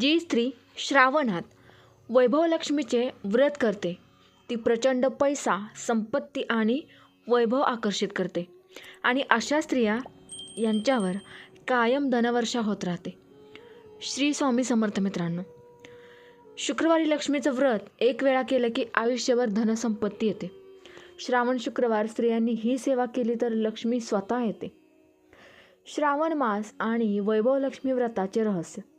जी स्त्री श्रावणात वैभवलक्ष्मीचे व्रत करते ती प्रचंड पैसा संपत्ती आणि वैभव आकर्षित करते आणि अशा स्त्रिया यांच्यावर कायम धनवर्षा होत राहते. श्री स्वामी समर्थ मित्रांनो शुक्रवारी लक्ष्मीचं व्रत एक वेळा केलं की आयुष्यभर धनसंपत्ती येते. श्रावण शुक्रवार स्त्रियांनी ही सेवा केली तर लक्ष्मी स्वतः येते. श्रावण मास आणि वैभवलक्ष्मी व्रताचे रहस्य.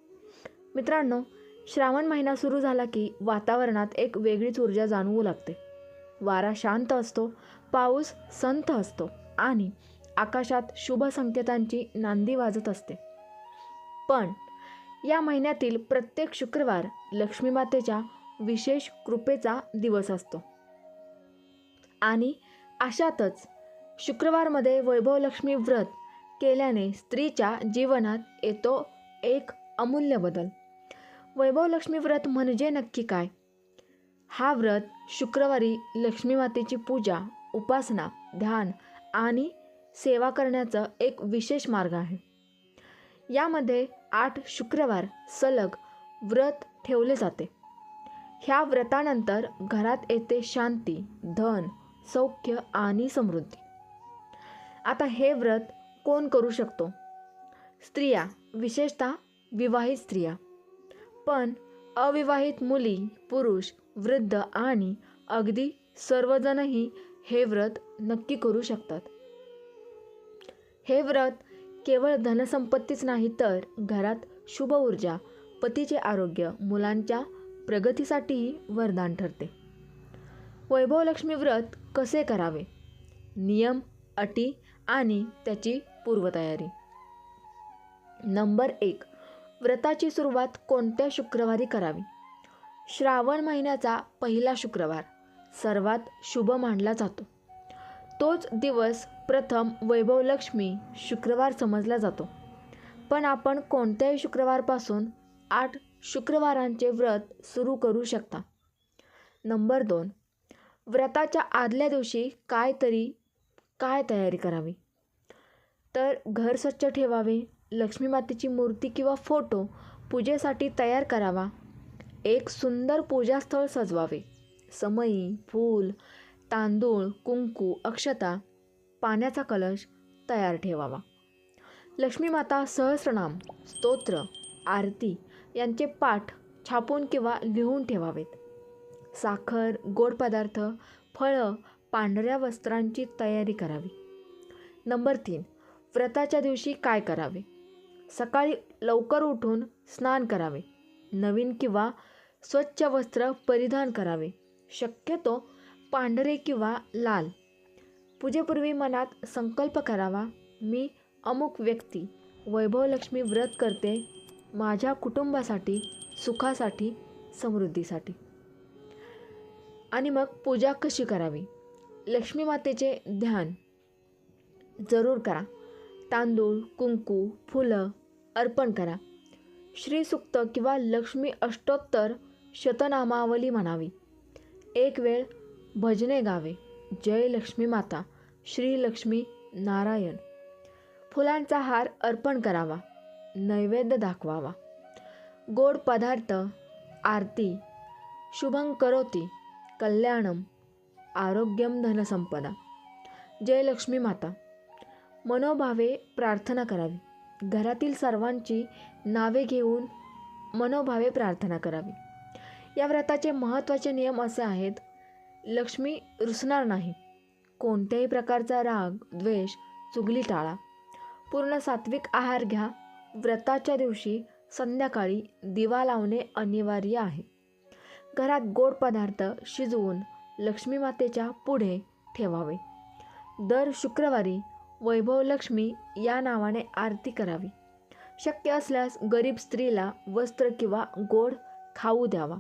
मित्रांनो श्रावण महिना सुरू झाला की वातावरणात एक वेगळीच ऊर्जा जाणवू लागते. वारा शांत असतो पाऊस संथ असतो आणि आकाशात शुभ संकेतांची नांदी वाजत असते. पण या महिन्यातील प्रत्येक शुक्रवार लक्ष्मी मातेच्या विशेष कृपेचा दिवस असतो. आणि अशातच शुक्रवारमध्ये वैभवलक्ष्मी व्रत केल्याने स्त्रीच्या जीवनात येतो एक अमूल्य बदल. वैभवलक्ष्मी व्रत म्हणजे नक्की काय? हा व्रत शुक्रवारी लक्ष्मी मातेची पूजा उपासना ध्यान आणि सेवा करण्याचा एक विशेष मार्ग आहे. यामध्ये आठ शुक्रवार सलग व्रत ठेवले जाते. ह्या व्रतानंतर घरात येते शांती धन सौख्य आणि समृद्धी. आता हे व्रत कोण करू शकतो? स्त्रिया विशेषतः विवाहित स्त्रिया. पण अविवाहित मुली पुरुष वृद्ध आणि अगदी सर्वजणही हे व्रत नक्की करू शकतात. हे व्रत केवळ धनसंपत्तीच नाही तर घरात शुभ ऊर्जा पतीचे आरोग्य मुलांच्या प्रगतीसाठीही वरदान ठरते. वैभवलक्ष्मी व्रत कसे करावे? नियम अटी आणि त्याची पूर्वतयारी. नंबर एक व्रताची सुरुवात कोणत्या शुक्रवारी करावी? श्रावण महिन्याचा पहिला शुक्रवार सर्वात शुभ मानला जातो. तोच दिवस प्रथम वैभवलक्ष्मी शुक्रवार समजला जातो. पण आपण कोणत्याही शुक्रवारपासून आठ शुक्रवारांचे व्रत सुरू करू शकता. नंबर दोन. व्रताच्या आदल्या दिवशी काय तरी काय तयारी करावी? तर घर स्वच्छ ठेवावे लक्ष्मी मातेची मूर्ती किंवा फोटो पूजेसाठी तयार करावा. एक सुंदर पूजास्थळ सजवावे. समई फूल तांदूळ कुंकू अक्षता पाण्याचा कलश तयार ठेवावा. लक्ष्मी माता सहस्रनाम स्तोत्र आरती यांचे पाठ छापून किंवा लिहून ठेवावेत. साखर गोड पदार्थ फळं पांढऱ्या वस्त्रांची तयारी करावी. नंबर तीन व्रताच्या दिवशी काय करावे? सकाळी लवकर उठून स्नान करावे. नवीन किंवा स्वच्छ वस्त्र परिधान करावे. शक्यतो पांढरे किंवा लाल. पूजेपूर्वी मनात संकल्प करावा मी अमुक व्यक्ती वैभवलक्ष्मी व्रत करते माझ्या कुटुंबासाठी सुखासाठी समृद्धीसाठी. आणि मग पूजा कशी करावी? लक्ष्मी मातेचे ध्यान जरूर करा. तांदूळ कुंकू फुलं अर्पण करा. श्रीसुक्त किंवा लक्ष्मी अष्टोत्तर शतनामावली म्हणावी. एक वेळ भजने गावे. जय लक्ष्मी माता. श्री लक्ष्मी नारायण. फुलांचा हार अर्पण करावा. नैवेद्य दाखवावा. गोड पदार्थ आरती शुभं करोती कल्याणम आरोग्यम धनसंपदा. जय लक्ष्मी माता. मनोभावे प्रार्थना करावी. घरातील सर्वांची नावे घेऊन मनोभावे प्रार्थना करावी. या व्रताचे महत्त्वाचे नियम असे आहेत लक्ष्मी रुसणार नाही. कोणत्याही प्रकारचा राग द्वेष चुगली टाळा. पूर्ण सात्विक आहार घ्या. व्रताच्या दिवशी संध्याकाळी दिवा लावणे अनिवार्य आहे. घरात गोड पदार्थ शिजवून लक्ष्मी मातेच्या पुढे ठेवावे. दर शुक्रवारी वैभवलक्ष्मी या नावाने आरती करावी. शक्य असल्यास गरीब स्त्रीला वस्त्र किंवा गोड खाऊ द्यावा.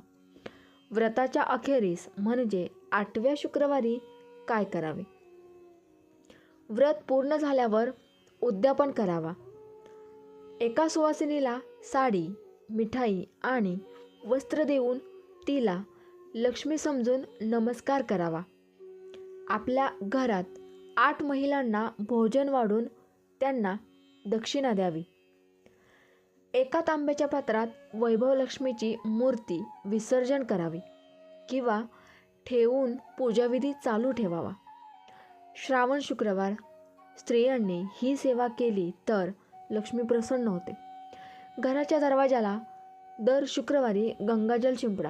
व्रताच्या अखेरीस म्हणजे आठव्या शुक्रवारी काय करावे? व्रत पूर्ण झाल्यावर उद्यापन करावा. एका सुवासिनीला साडी मिठाई आणि वस्त्र देऊन तिला लक्ष्मी समजून नमस्कार करावा. आपल्या घरात आठ महिलांना भोजन वाढून त्यांना दक्षिणा द्यावी. एका तांब्याच्या पात्रात वैभवलक्ष्मीची मूर्ती विसर्जन करावी किंवा ठेवून पूजाविधी चालू ठेवावा. श्रावण शुक्रवार स्त्रियांनी ही सेवा केली तर लक्ष्मी प्रसन्न होते. घराच्या दरवाजाला दर शुक्रवारी गंगाजल शिंपडा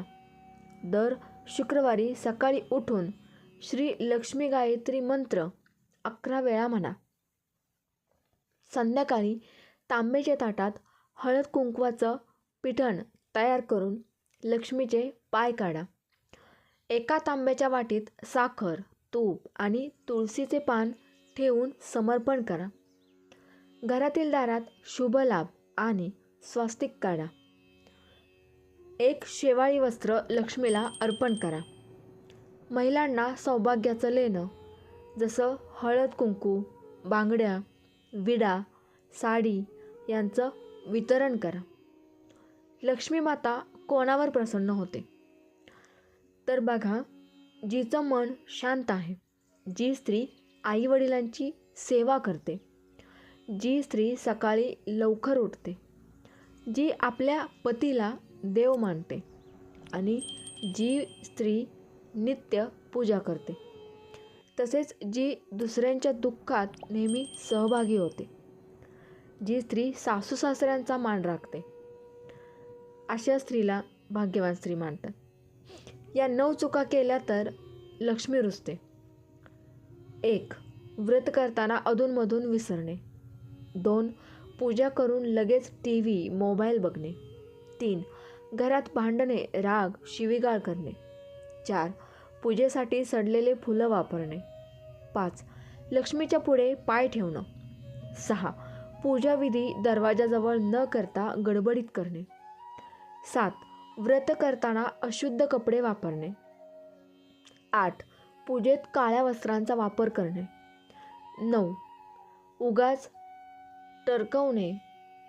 दर शुक्रवारी सकाळी उठून श्री लक्ष्मी गायत्री मंत्र अकरा वेळा म्हणा. संध्याकाळी तांब्याच्या ताटात हळद कुंकवाचं पिठण तयार करून लक्ष्मीचे पाय काढा. एका तांब्याच्या वाटीत साखर तूप आणि तुळशीचे पान ठेवून समर्पण करा. घरातील दारात शुभ लाभ आणि स्वास्तिक काढा. एक शेवाळी वस्त्र लक्ष्मीला अर्पण करा. महिलांना सौभाग्याचं लेणं जसं हळद कुंकू बांगड्या विडा साडी यांचं वितरण करा. लक्ष्मी माता कोणावर प्रसन्न होते? तर बघा जिचं मन शांत आहे जी स्त्री आईवडिलांची सेवा करते जी स्त्री सकाळी लवकर उठते जी आपल्या पतीला देव मानते आणि जी स्त्री नित्य पूजा करते. तसेच जी दुसऱ्यांच्या दुःखात नेहमी सहभागी होते. जी स्त्री सासू सासऱ्यांचा मान राखते. अशा स्त्रीला भाग्यवान स्त्री मानतात. या नऊ चुका केल्या तर लक्ष्मी रुजते. एक व्रत करताना अधूनमधून विसरणे. दोन पूजा करून लगेच टी व्ही मोबाईल बघणे. तीन घरात भांडणे राग शिवीगाळ करणे. चार पूजेसाठी सडलेले फुलं वापरणे. पाच लक्ष्मीच्या पुढे पाय ठेवणं. सहा पूजाविधी दरवाजाजवळ न करता गडबडीत करणे. सात व्रत करताना अशुद्ध कपडे वापरणे. आठ पूजेत काळ्या वस्त्रांचा वापर करणे. नऊ उगाच टरकवणे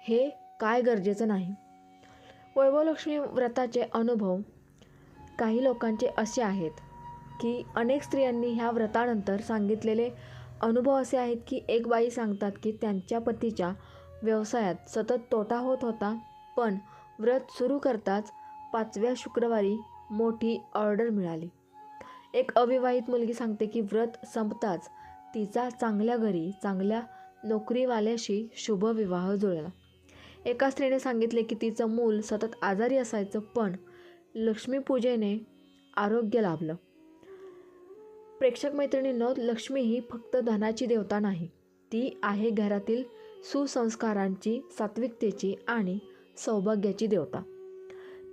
हे काय गरजेचं नाही. वैभवलक्ष्मी व्रताचे अनुभव काही लोकांचे असे आहेत. की अनेक स्त्रियांनी ह्या व्रतानंतर सांगितलेले अनुभव असे आहेत की एक बाई सांगतात की त्यांच्या पतीच्या व्यवसायात सतत तोटा होत होता पण व्रत सुरू करताच पाचव्या शुक्रवारी मोठी ऑर्डर मिळाली. एक अविवाहित मुलगी सांगते की व्रत संपताच तिचा चांगल्या घरी चांगल्या नोकरीवाल्याशी शुभविवाह जुळला. एका स्त्रीने सांगितले की तिचं मूल सतत आजारी असायचं पण लक्ष्मीपूजेने आरोग्य लाभलं. प्रेक्षक मैत्रिणींनो लक्ष्मी ही फक्त धनाची देवता नाही. ती आहे घरातील सुसंस्कारांची सात्विकतेची आणि सौभाग्याची देवता.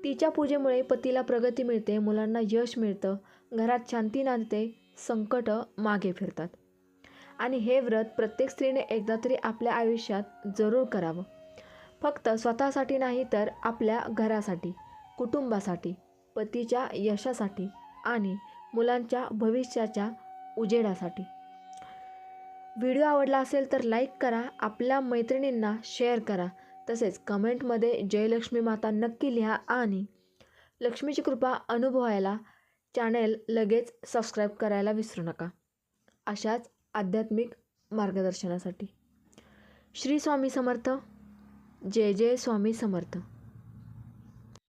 तिच्या पूजेमुळे पतीला प्रगती मिळते मुलांना यश मिळतं घरात शांती नांदते संकट मागे फिरतात. आणि हे व्रत प्रत्येक स्त्रीने एकदा तरी आपल्या आयुष्यात जरूर करावं. फक्त स्वतःसाठी नाही तर आपल्या घरासाठी कुटुंबासाठी पतीच्या यशासाठी आणि मुलांच्या भविष्याच्या उजेडासाठी. व्हिडिओ आवडला असेल तर लाईक करा आपल्या मैत्रिणींना शेअर करा. तसेच कमेंटमध्ये जयलक्ष्मी माता नक्की लिहा आणि लक्ष्मीची कृपा अनुभवायला चॅनेल लगेच सबस्क्राईब करायला विसरू नका. अशाच आध्यात्मिक मार्गदर्शनासाठी. श्री स्वामी समर्थ. जय जय स्वामी समर्थ.